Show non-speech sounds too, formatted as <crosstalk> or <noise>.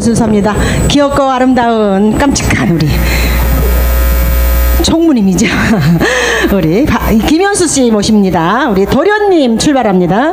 순서입니다. 귀엽고 아름다운 깜찍한 우리 총무님이죠. <laughs> 우리 김현수 씨 모십니다. 우리 도련님 출발합니다.